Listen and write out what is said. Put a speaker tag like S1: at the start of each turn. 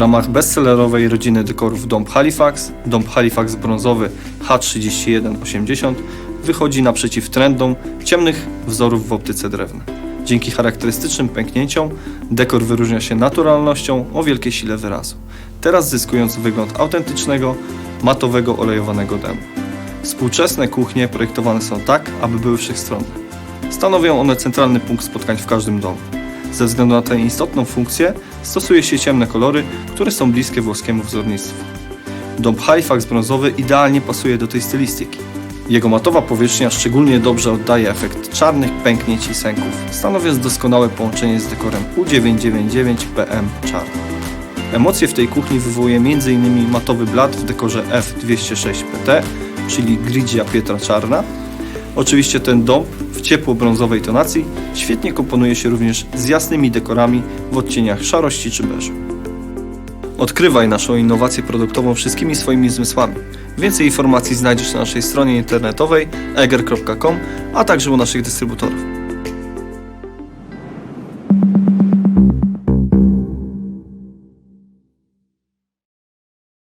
S1: ramach bestsellerowej rodziny dekorów Dom Halifax, Dom Halifax brązowy H3180 wychodzi naprzeciw trendom ciemnych wzorów w optyce drewna. Dzięki charakterystycznym pęknięciom dekor wyróżnia się naturalnością o wielkiej sile wyrazu, teraz zyskując wygląd autentycznego, matowego olejowanego demu. Współczesne kuchnie projektowane są tak, aby były wszechstronne. Stanowią one centralny punkt spotkań w każdym domu. Ze względu na tę istotną funkcję stosuje się ciemne kolory, które są bliskie włoskiemu wzornictwu. Dom Halifax brązowy idealnie pasuje do tej stylistyki. Jego matowa powierzchnia szczególnie dobrze oddaje efekt czarnych pęknięć i sęków, stanowiąc doskonałe połączenie z dekorem U999 PM czarny. Emocje w tej kuchni wywołuje m.in. matowy blat w dekorze F206PT, czyli gridzia Pietra Czarna. Oczywiście ten dom w ciepło-brązowej tonacji świetnie komponuje się również z jasnymi dekorami w odcieniach szarości czy beżu. Odkrywaj naszą innowację produktową wszystkimi swoimi zmysłami. Więcej informacji znajdziesz na naszej stronie internetowej eger.com, a także u naszych dystrybutorów.